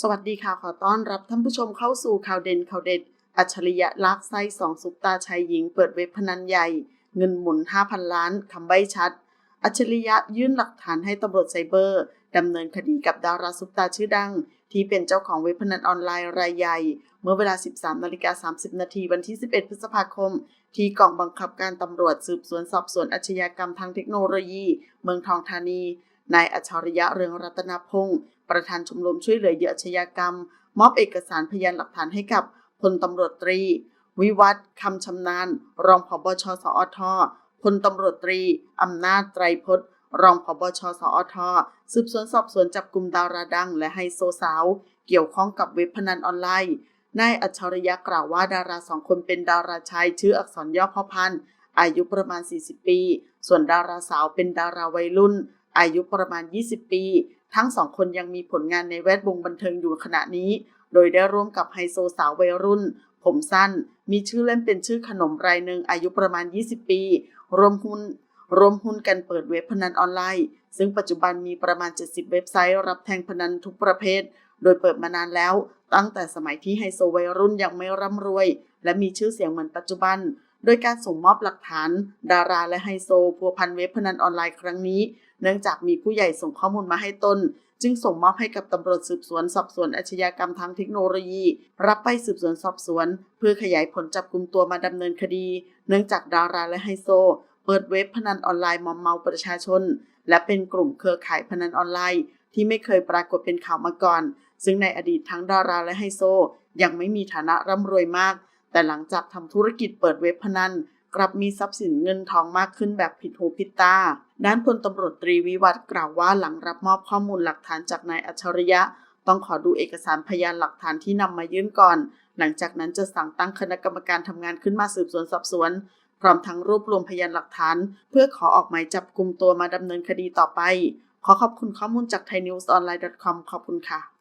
สวัสดีค่ะ ขอต้อนรับท่านผู้ชมเข้าสู่ข่าวเด่นข่าวเด็ด อัจฉริยะลากไส้สองซุปตาชายหญิงเปิดเว็บพนันใหญ่ เงินหมุน 5,000 ล้านคำใบ้ชัด อัจฉริยะยื่นหลักฐานให้ตำรวจไซเบอร์ดำเนินคดีกับดาราซุปตาชื่อดัง ที่เป็นเจ้าของเว็บพนันออนไลน์รายใหญ่ เมื่อเวลา 13นาฬิกา30 นาทีวันที่ 11 พฤษภาคม ที่กองบังคับการตำรวจสืบสวนสอบสวนอาชญากรรมทางเทคโนโลยี เมืองทองธานีนายอัจฉริยะเรืองรัตนพงศ์ ประธานชมรมช่วยเหลือเหยื่ออาชญากรรม มอบเอกสารพยานหลักฐานให้กับพลตำรวจตรี วิวัฒน์คำชำนาญ รองผบชสอทพลตำรวจตรีอำนาจไตรพจน์ รองผบชสอทสืบสวนสอบสวนจับกลุ่มดาราดัง และไฮโซสาว เกี่ยวข้องกับเว็บพนันออนไลน์นายอัจฉริยะกล่าวว่าดาราสองคนเป็นดาราชายชื่ออักษรย่อพ่อพันธุ์อายุประมาณ 40 ปี ส่วนดาราสาวเป็นดาราวัยรุ่น อายุประมาณ 20 ปี ทั้งสองคนยังมีผลงานในแวดวงบันเทิงอยู่ขณะนี้ โดยได้ร่วมกับไฮโซสาววัยรุ่น ผมสั้น มีชื่อเล่นเป็นชื่อขนมรายหนึ่งอายุประมาณ 20 ปี รวมหุ้นรวมหุ้นกันเปิดเว็บพนันออนไลน์ ซึ่งปัจจุบันมีประมาณ 70 เว็บไซต์รับแทงพนันทุกประเภท โดยเปิดมานานแล้ว ตั้งแต่สมัยที่ไฮโซวัยรุ่นยังไม่ร่ำรวย และมีชื่อเสียงเหมือนปัจจุบัน โดยการส่งมอบหลักฐาน ดาราและไฮโซพัวพันเว็บพนันออนไลน์ครั้งนี้ เนื่องจากมีผู้ใหญ่ส่งข้อมูลมาให้ตนจึงส่งมอบให้กับตำรวจสืบสวนสอบสวนอาชญากรรมทางเทคโนโลยี รับไปสืบสวนสอบสวน เพื่อขยายผลจับกลุ่มตัวมาดำเนินคดี เนื่องจากดาราและไฮโซ เปิดเว็บพนันออนไลน์มอมเมาประชาชน และเป็นกลุ่มเครือข่ายพนันออนไลน์ ที่ไม่เคยปรากฏเป็นข่าวมาก่อน ซึ่งในอดีตทั้งดาราและไฮโซ ยังไม่มีฐานะร่ำรวยมาก แต่หลังจากทำธุรกิจเปิดเว็บพนันกลับมีทรัพย์สินเงินทองมากขึ้นแบบผิดหูผิดตา ด้านพลตำรวจตรีวิวัฒกล่าวว่าหลังรับมอบข้อมูลหลักฐานจากนายอัจฉริยะ ต้องขอดูเอกสารพยานหลักฐานที่นำมายื่นก่อน หลังจากนั้นจะสั่งตั้งคณะกรรมการทำงานขึ้นมาสืบสวนสอบสวน พร้อมทั้งรวบรวมพยานหลักฐาน เพื่อขอออกหมายจับกลุ่มตัวมาดำเนินคดีต่อไป ขอขอบคุณข้อมูลจาก thainews online com ขอบคุณค่ะ